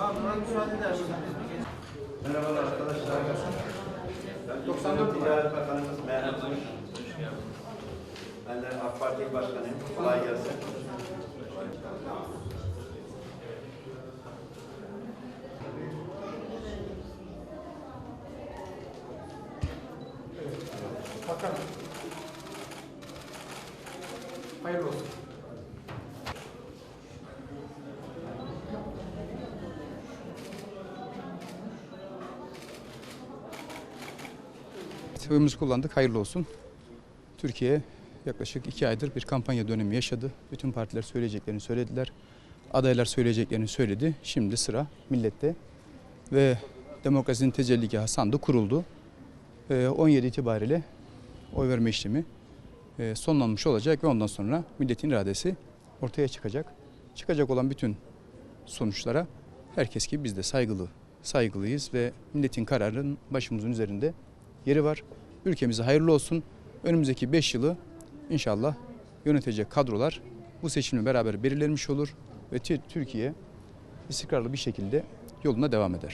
Merhabalar arkadaşlar. 94 Ticaret Bakanımız Mehmet Hoş Ben de AK Parti Başkanıyım. Kolay gelsin. Bakan. Hayırlı olsun. Oyumuzu kullandık. Hayırlı olsun. Türkiye yaklaşık iki aydır bir kampanya dönemi yaşadı. Bütün partiler söyleyeceklerini söylediler. Adaylar söyleyeceklerini söyledi. Şimdi sıra millette ve demokrasinin tecelligahı sandı kuruldu. Ee, 17 itibariyle oy verme işlemi e, sonlanmış olacak ve ondan sonra milletin iradesi ortaya çıkacak. Çıkacak olan bütün sonuçlara herkes gibi biz de saygılı, saygılıyız ve milletin kararının başımızın üzerinde yeri var. Ülkemize hayırlı olsun. Önümüzdeki 5 yılı inşallah yönetecek kadrolar bu seçimle beraber belirlenmiş olur ve Tü- Türkiye istikrarlı bir şekilde yoluna devam eder.